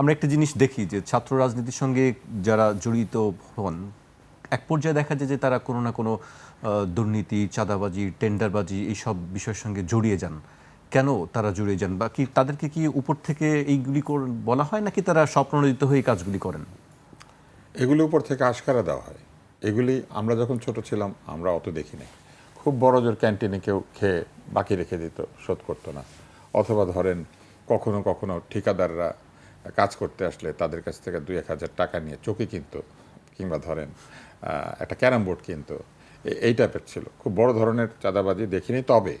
আমরা একটা জিনিস দেখি যে ছাত্র রাজনীতির সঙ্গে যারা জড়িত হন, এক পর্যায়ে দেখা যায় যে তারা কোনো না কোনো দুর্নীতি, চাঁদাবাজি, টেন্ডারবাজি এইসব বিষয়ের সঙ্গে জড়িয়ে যান। কেন তারা জড়িয়ে যান? বা কি তাদেরকে কি উপর থেকে এইগুলি বলা হয় নাকি তারা স্বপ্নদিত হয়ে কাজগুলি করেন? এগুলি উপর থেকে আশকারা দেওয়া হয়। এগুলি আমরা যখন ছোট ছিলাম, আমরা অত দেখি নাই খুব বড় জোর ক্যান্টিনে কেউ খেয়ে বাকি রেখে দিত, শোধ করতো না। অথবা ধরেন কখনো কখনো ঠিকাদাররা কাজ করতে আসলে তাদের কাছ থেকে দুই এক হাজার টাকা নিয়ে চকি কিনতো, কিংবা ধরেন একটা ক্যারাম বোর্ড কিনতো। এই টাইপের ছিল। খুব বড় ধরনের চাঁদাবাজি দেখিনি। তবে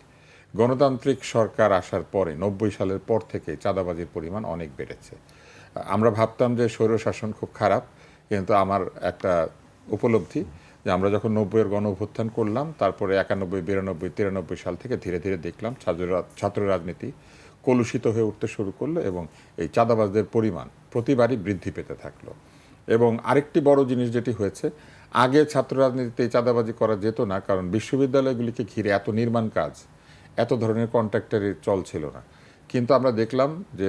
গণতান্ত্রিক সরকার আসার পরে, নব্বই সালের পর থেকে চাঁদাবাজির পরিমাণ অনেক বেড়েছে। আমরা ভাবতাম যে স্বৈরশাসন খুব খারাপ, কিন্তু আমার একটা উপলব্ধি যে আমরা যখন নব্বইয়ের গণ অভ্যুত্থান করলাম, তারপরে একানব্বই, বিরানব্বই, তিরানব্বই সাল থেকে ধীরে ধীরে দেখলাম ছাত্র ছাত্র রাজনীতি কলুষিত হয়ে উঠতে শুরু করল এবং এই চাঁদাবাজদের পরিমাণ প্রতিবারই বৃদ্ধি পেতে থাকল। এবং আরেকটি বড় জিনিস যেটি হয়েছে, আগে ছাত্র রাজনীতিতে চাঁদাবাজি করা যেত না, কারণ বিশ্ববিদ্যালয়গুলিকে ঘিরে এত নির্মাণ কাজ, এত ধরনের কন্ট্রাক্টারের চল ছিল না। কিন্তু আমরা দেখলাম যে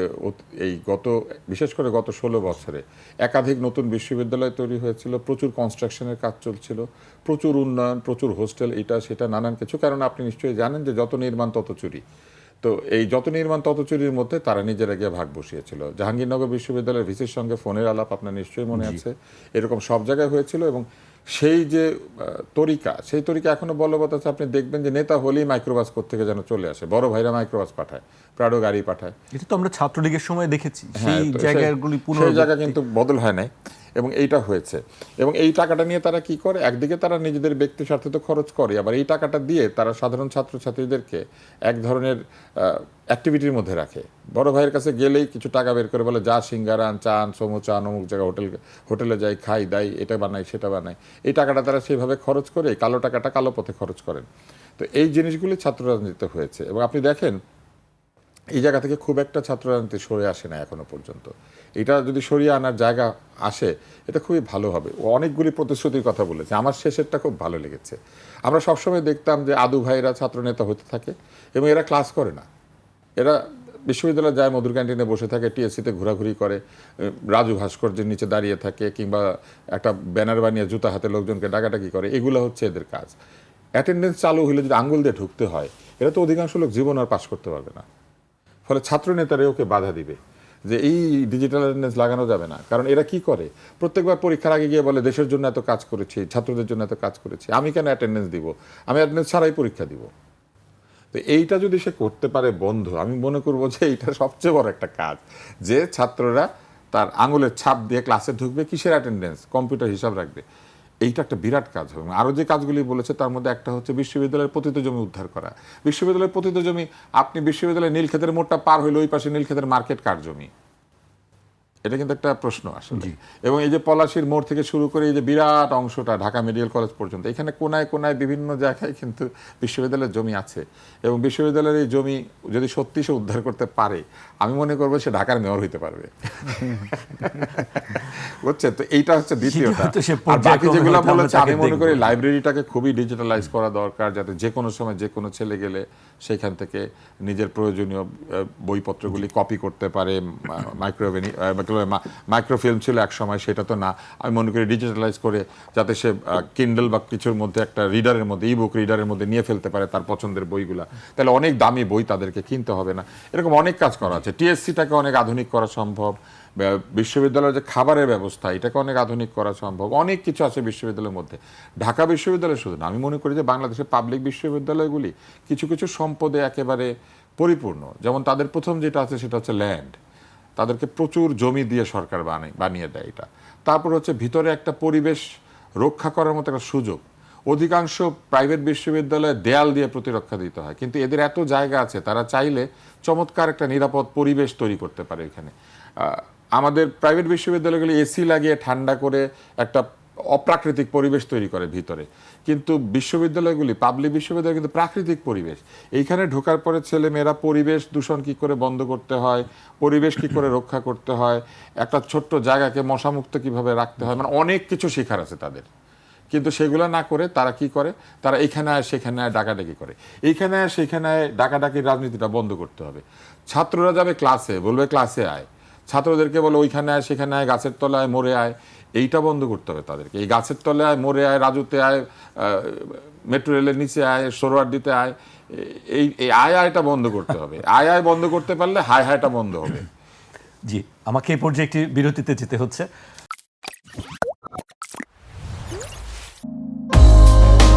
এই গত, বিশেষ করে গত ষোলো বছরে একাধিক নতুন বিশ্ববিদ্যালয় তৈরি হয়েছিল, প্রচুর কনস্ট্রাকশনের কাজ চলছিল, প্রচুর উন্নয়ন, প্রচুর হোস্টেল এটা, সেটা, নানান কিছু। কারণ আপনি নিশ্চয়ই জানেন যে যত নির্মাণ তত চুরি। তো এই যত নির্মাণ তত চুরির মধ্যে তারা নিজেরা গিয়ে ভাগ বসিয়েছিল। জাহাঙ্গীরনগর বিশ্ববিদ্যালয়ের ভিসির সঙ্গে ফোনের আলাপ আপনার নিশ্চয়ই মনে আছে। এরকম সব জায়গায় হয়েছিল এবং সেই যে তরিকা সেই তরিকা এখনও বলবৎ আছে। আপনি দেখবেন যে নেতা হলেই মাইক্রোবাস থেকে যেন চলে আসে। বড় ভাইরা মাইক্রোবাস পাঠায় প্রাডো গাড়ি পাঠায়। এটা তো আমরা ছাত্রলীগের সময় দেখেছি। হ্যাঁ, সেই জায়গাগুলি পুনরাবৃত্তি জায়গা কিন্তু বদল হয় নাই। এবং এইটা হয়েছে। এবং এই টাকাটা নিয়ে তারা কি করে? একদিকে তারা নিজেদের ব্যক্তি স্বার্থে তো খরচ করে, আবার এই টাকাটা দিয়ে তারা সাধারণ ছাত্রছাত্রীদেরকে এক ধরনের অ্যাক্টিভিটির মধ্যে রাখে। বড় ভাইয়ের কাছে গেলেই কিছু টাকা বের করে বলে, যা সিঙ্গারা আন চা আন সমু চা অমুক জায়গায় হোটেল, হোটেলে যাই, খাই, দাই, এটা বানাই, সেটা বানাই। এই টাকাটা তারা সেইভাবে খরচ করে কালো টাকাটা কালো পথে খরচ করেন। তো এই জিনিসগুলি ছাত্র রাজনীতিতে হয়েছে। এবং আপনি দেখেন এই জায়গা থেকে খুব একটা ছাত্র রাজনীতি সরে আসে না এখনও পর্যন্ত। এটা যদি সরিয়ে আনার জায়গা আসে, এটা খুবই ভালো হবে। ও অনেকগুলি প্রতিশ্রুতির কথা বলেছে। আমার শেষেরটা খুব ভালো লেগেছে। আমরা সবসময় দেখতাম যে আদু ভাইরা ছাত্র নেতা হতে থাকে এবং এরা ক্লাস করে না। এরা বিশ্ববিদ্যালয়ে যায়, মধুর ক্যান্টিনে বসে থাকে, টিএসসিতে ঘোরাঘুরি করে রাজু ভাস্কর্যের নিচে দাঁড়িয়ে থাকে কিংবা একটা ব্যানার বানিয়ে জুতা হাতে লোকজনকে ডাকাডাকি করে। এগুলো হচ্ছে এদের কাজ। অ্যাটেন্ডেন্স চালু হলে যদি আঙ্গুল দিয়ে ঢুকতে হয়, এরা তো অধিকাংশ লোক জীবন আর পাশ করতে পারবে না। ফলে ছাত্র নেতারা ওকে বাধা দিবে যে এই ডিজিটাল অ্যাটেন্ডেন্স লাগানো যাবে না। কারণ এরা কি করে? প্রত্যেকবার পরীক্ষার আগে গিয়ে বলে, দেশের জন্য এত কাজ করেছি, ছাত্রদের জন্য এত কাজ করেছি, আমি কেন অ্যাটেন্ডেন্স দিব? আমি অ্যাটেন্ডেন্স ছাড়াই পরীক্ষা দিব। তো এইটা যদি সে করতে পারে বন্ধু, আমি মনে করব যে এইটা সবচেয়ে বড় একটা কাজ। যে ছাত্ররা তার আঙুলের ছাপ দিয়ে ক্লাসে ঢুকবে, কিসের অ্যাটেন্ডেন্স কম্পিউটার হিসাব রাখবে। এইটা একটা বিরাট কাজ হবে। আরও যে কাজগুলি বলেছে, তার মধ্যে একটা হচ্ছে বিশ্ববিদ্যালয়ের পতিত জমি উদ্ধার করা। বিশ্ববিদ্যালয়ের পতিত জমি, আপনি বিশ্ববিদ্যালয়ের নীলক্ষেতের মোড়টা পার হইলে ওই পাশে নীলক্ষেতের মার্কেট কার জমি? এটা কিন্তু একটা প্রশ্ন আসলে। এবং এই যে পলাশির মোড় থেকে শুরু করে এই যে বিরাট অংশটা ঢাকা মেডিকেল কলেজ পর্যন্ত এখানে কোনায় কোনায় বিভিন্ন জায়গায় কিন্তু বিশ্ববিদ্যালয়ের জমি আছে। এবং বিশ্ববিদ্যালয়ের এই জমি যদি সত্যি সে উদ্ধার করতে পারে আমি মনে করব সে ঢাকার মেয়র হইতে পারবে। বুঝছে তো এইটা হচ্ছে দ্বিতীয়টা। আর বাকি যেগুলো বলেছে আমি মনে করি লাইব্রেরিটাকে খুবই ডিজিটালাইজ করা দরকার যাতে যে কোনো সময় যে কোনো ছেলে গেলে সেখান থেকে নিজের প্রয়োজনীয় বইপত্রগুলি কপি করতে পারে মাইক্রোভেনি মাইক্রোফিল্ম ছিল এক সময়, সেটা তো না। আমি মনে করি ডিজিটালাইজ করে যাতে সে কিন্ডল বা কিছুর মধ্যে একটা রিডারের মধ্যে ই বুক রিডারের মধ্যে নিয়ে ফেলতে পারে তার পছন্দের বইগুলা। তাহলে অনেক দামি বই তাদেরকে কিনতে হবে না। এরকম অনেক কাজ করা আছে। টিএসসিটাকে অনেক আধুনিক করা সম্ভব। বিশ্ববিদ্যালয়ের যে খাবারের ব্যবস্থা, এটাকে অনেক আধুনিক করা সম্ভব। অনেক কিছু আছে বিশ্ববিদ্যালয়ের মধ্যে। ঢাকা বিশ্ববিদ্যালয় শুধু না, আমি মনে করি যে বাংলাদেশের পাবলিক বিশ্ববিদ্যালয়গুলি কিছু কিছু সম্পদে একেবারে পরিপূর্ণ। যেমন তাদের প্রথম যেটা আছে, সেটা হচ্ছে ল্যান্ড তাদেরকে প্রচুর জমি দিয়ে সরকার বানায় বানিয়ে দেয় এটা। তারপর হচ্ছে ভিতরে একটা পরিবেশ রক্ষা করার মতো একটা সুযোগ। অধিকাংশ প্রাইভেট বিশ্ববিদ্যালয়ে দেয়াল দিয়ে প্রতিরক্ষা দিতে হয়, কিন্তু এদের এত জায়গা আছে, তারা চাইলে চমৎকার একটা নিরাপদ পরিবেশ তৈরি করতে পারে এখানে। আমাদের প্রাইভেট বিশ্ববিদ্যালয়গুলি এসি লাগিয়ে ঠান্ডা করে একটা অপ্রাকৃতিক পরিবেশ তৈরি করে ভিতরে। কিন্তু বিশ্ববিদ্যালয়গুলি, পাবলিক বিশ্ববিদ্যালয় কিন্তু প্রাকৃতিক পরিবেশ। এইখানে ঢোকার পরে ছেলে মেয়েরা পরিবেশ দূষণ কি করে বন্ধ করতে হয়, পরিবেশ কি করে রক্ষা করতে হয়, একটা ছোট্ট জায়গাকে মশামুক্ত কীভাবে রাখতে হয় মানে অনেক কিছু শেখার আছে তাদের। কিন্তু সেগুলো না করে তারা কি করে? তারা এখানে আয়, সেখানে আয়, ডাকাডাকি করে। এইখানে আয়, সেখানে আয়, ডাকাডাকির রাজনীতিটা বন্ধ করতে হবে। ছাত্ররা যাবে ক্লাসে বলবে ক্লাসে আয়। ছাত্রদেরকে বলে ওইখানে আয়, সেখানে আয়, গাছের তলায় মরে আয়। এইটা বন্ধ করতে হবে তাদেরকে। এই গাছের তলায় মরে আয়, রাজুতে আয় মেট্রো রেলের নিচে আয় সোরওয়ার্ডিতে আয়। এই এই আয়, আয়টা বন্ধ করতে হবে। আয় আয় বন্ধ করতে পারলে হায়, হায়টা বন্ধ হবে। জি, আমাকে এই পর্যায়ে একটি বিরতিতে যেতে হচ্ছে।